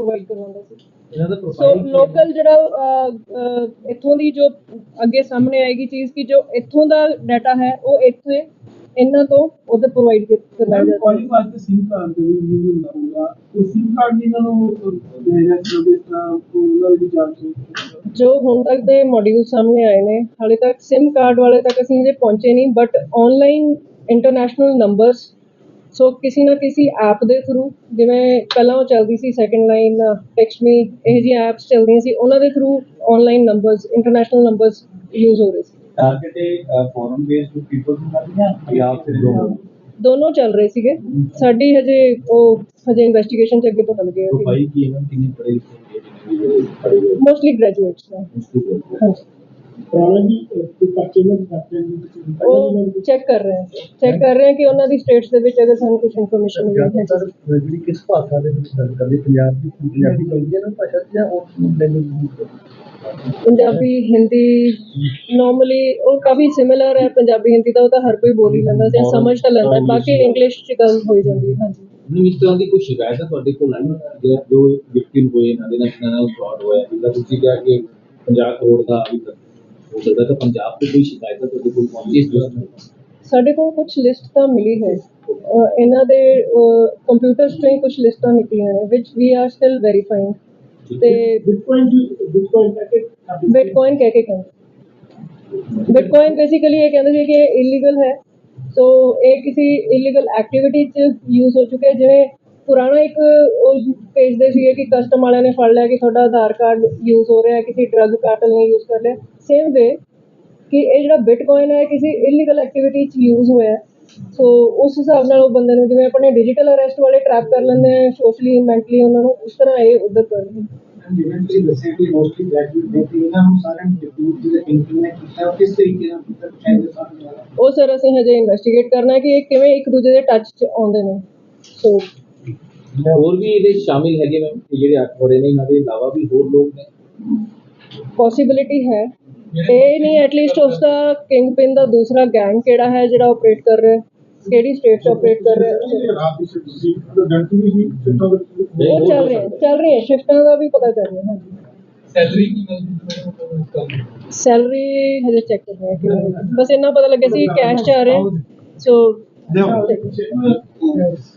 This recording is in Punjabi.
ਪ੍ਰੋਵਾਈਡ ਕਰਵਾਉਂਦਾ ਸੀ। ਇਹਨਾਂ ਦਾ ਸੋ ਪ੍ਰੋਫਾਈਲ ਲੋਕਲ ਜਿਹੜਾ ਅਹ, ਅਹ, ਇੱਥੋਂ ਦੀ ਜੋ ਅੱਗੇ ਸਾਹਮਣੇ ਆਏਗੀ ਚੀਜ਼ ਕਿ ਜੋ ਇੱਥੋਂ ਦਾ ਡਾਟਾ ਹੈ ਉਹ ਇੱਥੇ ਇਹਨਾਂ ਤੋਂ ਉਧਰ ਪ੍ਰੋਵਾਈਡ ਕਰਵਾਇਆ ਜਾਂਦਾ। ਹੈ ਕਾਲਿੰਗ ਵਾਸਤੇ ਸਿਮ ਕਾਰਡ ਦੇ ਵੀ ਯੂਜ਼ ਹੁੰਦਾ ਹੋਊਗਾ। ਤੇ ਸਿਮ ਕਾਰਡ ਵੀ ਇਹਨਾਂ ਨੂੰ ਦੇ ਜਾਂ ਸਰਵਿਸ ਦਾ ਦੀ ਜਾਂਚ ਹੋਊਗੀ। ਜੋ ਹੁਣ ਤੱਕ ਦੇ ਮੋਡਿਊਲ ਸਾਹਮਣੇ ਆਏ ਨੇ ਹਾਲੇ ਤੱਕ SIM ਕਾਰਡ ਵਾਲੇ ਤੱਕ ਅਸੀਂ ਹਜੇ ਪਹੁੰਚੇ ਨਹੀਂ but online international numbers so ਕਿਸੇ ਨਾ ਕਿਸੇ ਐਪ ਦੇ ਥਰੂ ਜਿਵੇਂ ਪਹਿਲਾਂ ਉਹ ਚੱਲਦੀ ਸੀ ਸੈਕੰਡ ਲਾਈਨ ਟੈਕਸਟ ਮੀ ਇਹ ਜਿਹੀ ਐਪਸ ਚੱਲਦੀਆਂ ਸੀ ਉਹਨਾਂ ਦੇ through online numbers international numbers use ਹੋ ਰਹੇ ਸੀ। ਟਾਰਗੇਟਡ ਫੋਰਨ ਬੇਸਡ ਪੀਪਲ ਨੂੰ ਕਰਦੀਆਂ ਜਾਂ ਫਿਰ ਗਲੋਬਲ ਦੋਨੋਂ ਚੱਲ ਰਹੇ ਸੀਗੇ। ਸਾਡੀ ਹਜੇ ਉਹ ਹਜੇ ਇਨਵੈਸਟੀਗੇਸ਼ਨ ਚ ਅੱਗੇ ਪਤਾ ਲੱਗੇਗਾ ਕਿ ਕਿੰਨੇ ਮੋਸਟਲੀ ਗ੍ਰੈਜੂਏਟਸ ਨੇ? ਹਾਂਜੀ। ਵੀ ਕੋਈ ਪਰਚੇ ਨੂੰ ਕਰਦੇ ਨੇ ਉਹ ਚੈੱਕ ਕਰ ਰਹੇ ਹਾਂ। ਚੈੱਕ ਕਰ ਰਹੇ ਹਾਂ ਕਿ ਉਹਨਾਂ ਦੀ ਸਟੇਟਸ ਦੇ ਵਿੱਚ ਅਗਰ ਸਾਨੂੰ ਕੁਝ ਇਨਫੋਰਮੇਸ਼ਨ ਮਿਲੀ ਹੈ ਸਰ ਜਿਹੜੀ ਕਿਸ ਭਾਸ਼ਾ ਦੇ ਵਿੱਚ ਗੱਲ ਕਰਦੇ ਪੰਜਾਬ ਦੀ ਪੰਜਾਬੀ ਹੈ ਨਾ ਭਾਸ਼ਾ ਜਾਂ ਉਹ ਲੈਂਗੁਏਜ ਪੰਜਾਬੀ ਹਿੰਦੀ ਨਾਰਮਲੀ ਉਹ ਕਾਫੀ ਸਿਮਿਲਰ ਹੈ। ਪੰਜਾਬੀ ਹਿੰਦੀ ਦਾ ਉਹ ਤਾਂ ਹਰ ਕੋਈ ਬੋਲ ਹੀ ਲੈਂਦਾ। ਜਾਂ ਸਮਝ ਤਾਂ ਲੈਂਦਾ। ਹੈ। ਬਾਕੀ ਇੰਗਲਿਸ਼ ਚ ਗੱਲ ਹੋਈ ਜਾਂਦੀ ਹੈ। ਹਾਂਜੀ। ਨਹੀਂ ਇਸ ਤਰ੍ਹਾਂ ਦੀ ਕੋਈ ਸ਼ਿਕਾਇਤ ਹੈ ਤੁਹਾਡੇ ਕੋਲ? ਆਈ ਜੋ ਜੋ ਵਿਕਟਿਮ ਹੋਏ ਇਹਨਾਂ ਦੇ ਨਾਲ ਇਹਨਾਂ ਨਾਲ ਫਰਾਡ ਹੋਇਆ ਜਿੱਦਾਂ ਤੁਸੀਂ ਕਿਹਾ ਕਿ 50 ਕਰੋੜ ਦਾ ਅਭੀ ਤੱਕ ਹੋ ਸਕਦਾ ਤਾਂ ਪੰਜਾਬ ਤੋਂ ਕੋਈ ਸ਼ਿਕਾਇਤ ਹੈ ਤੁਹਾਡੇ ਕੋਲ ਪਹੁੰਚੀ ਇਸ ਤਰ੍ਹਾਂ ਸਾਡੇ ਕੋਲ ਕੁਝ ਲਿਸਟ ਤਾਂ ਮਿਲੀ ਹੈ। ਅਹ ਇਹਨਾਂ ਦੇ ਕੰਪਿਊਟਰਸ ਤੋਂ ਹੀ ਕੁਝ ਲਿਸਟਾਂ ਨਿਕਲੀਆਂ ਨੇ ਵਿਚ ਵੀ ਆਰ ਸਟਿਲ ਵੈਰੀਫਾਈਂਗ ਤੇ ਬਿਟਕੋਇਨ ਦੀ ਬਿਟਕੋਇਨ ਪੈਕੇਟ ਬਿਟਕੋਇਨ ਕਹਿ ਕੇ ਕਹਿੰਦੇ। ਬਿਟਕੋਇਨ ਬੇਸਿਕਲੀ ਇਹ ਕਹਿੰਦੇ ਸੀ ਕਿ ਇਹ ਇਲੀਗਲ ਹੈ। ਸੋ ਇਹ ਕਿਸੇ ਇਲੀਗਲ ਐਕਟੀਵਿਟੀ ਚ ਯੂਜ਼ ਹੋ ਚੁੱਕਿਆ ਜਿਵੇਂ ਪੁਰਾਣਾ ਇੱਕ ਉਹ ਭੇਜਦੇ ਸੀਗੇ ਕਿ ਕਸਟਮ ਵਾਲਿਆਂ ਨੇ ਫੜ ਲਿਆ ਕਿ ਤੁਹਾਡਾ ਆਧਾਰ ਕਾਰਡ ਯੂਜ਼ ਹੋ ਰਿਹਾ ਕਿਸੇ ਡਰੱਗ ਕਾਰਟਲ ਨੇ ਯੂਜ਼ ਕਰ ਲਿਆ। ਸੇਮ ਵੇ ਕਿ ਇਹ ਜਿਹੜਾ ਬਿਟਕੋਇਨ ਹੈ ਕਿਸੇ ਇਲੀਗਲ ਐਕਟੀਵਿਟੀ ਚ ਯੂਜ਼ ਹੋਇਆ ਸੋ ਉਸ ਹਿਸਾਬ ਨਾਲ ਉਹ ਬੰਦੇ ਨੂੰ ਜਿਵੇਂ ਆਪਣੇ ਡਿਜੀਟਲ ਅਰੈਸਟ ਵਾਲੇ ਟਰੈਪ ਕਰ ਲੈਂਦੇ ਆ ਸੋਸ਼ਲੀ ਮੈਂਟਲੀ ਉਹਨਾਂ ਨੂੰ ਉਸ ਤਰ੍ਹਾਂ ਇਹ ਉਧਰ ਕਰਦੇ। ਜਿਵੇਂ ਤੁਸੀਂ ਦੱਸਿਆ ਕਿ ਮੋਸਟਲੀ ਗ੍ਰੈਜੂਏਟ ਨੇ ਤੇ ਇਹਨਾਂ ਨੂੰ ਸਾਰਿਆਂ ਨੂੰ ਡਿਪੂਟ ਦੀ ਥਿੰਕਿੰਗ ਨੇ ਕੀਤਾ ਉਹ ਕਿਸ ਤਰੀਕੇ ਨਾਲ ਕੀਤਾ ਚਾਹੀਦਾ ਸਾਹਮਣੇ ਵਾਲਾ ਉਹ ਸਰ ਅਸੀਂ ਹਜੇ ਇਨਵੈਸਟੀਗੇਟ ਕਰਨਾ ਹੈ ਕਿ ਇਹ ਕਿਵੇਂ ਇੱਕ ਦੂਜੇ ਦੇ ਟੱਚ 'ਚ ਆਉਂਦੇ ਨੇ। ਸੋ ਹੋਰ ਵੀ ਇਹਦੇ 'ਚ ਸ਼ਾਮਿਲ ਹੈਗੇ ਮੈਮ ਜਿਹੜੇ ਅੱਠ ਬੜੇ ਨੇ ਇਹਨਾਂ ਦੇ ਇਲਾਵਾ ਵੀ ਹੋਰ ਲੋਕ ਨੇ ਪੋਸਿਬਿਲਿਟੀ ਹੈ ਇਹ ਨਹੀਂ ਐਟਲੀਸਟ ਉਸ ਦਾ ਕਿੰਗ ਪਿਨ ਦਾ ਦੂਸਰਾ ਗੈਂਗ ਕਿਹੜਾ ਹੈ ਜਿਹੜਾ ਆਪਰੇਟ ਕਰ ਰਿਹਾ ਹੈ ਕਿਹੜੀ ਸਟੇਟ 'ਚ ਆਪਰੇਟ ਕਰ ਰਿਹਾ ਹੈ ਰਾਤ ਦੀ ਸ਼ਿਫਟ ਸੀ ਉਹ ਡੰਟੀ ਵੀ ਸੀ ਸਿੱਟਾ ਉਹ ਚੱਲ ਰਿਹਾ ਚੱਲ ਰਹੀ ਹੈ ਸ਼ਿਫਟਾਂ ਦਾ ਵੀ ਪਤਾ ਕਰ ਰਹੇ ਹਾਂ ਹਾਂਜੀ ਸੈਲਰੀ ਕੀ ਮਿਲਦੀ ਸੈਲਰੀ ਹਜੇ ਚੈੱਕ ਕਰ ਰਹੇ ਹਾਂ ਕਿੰਨੀ ਹੈ। ਬਸ ਇੰਨਾ ਪਤਾ ਲੱਗਿਆ ਸੀ ਕੈਸ਼ 'ਚ ਆ ਰਿਹਾ ਸੋ ਦਿਓ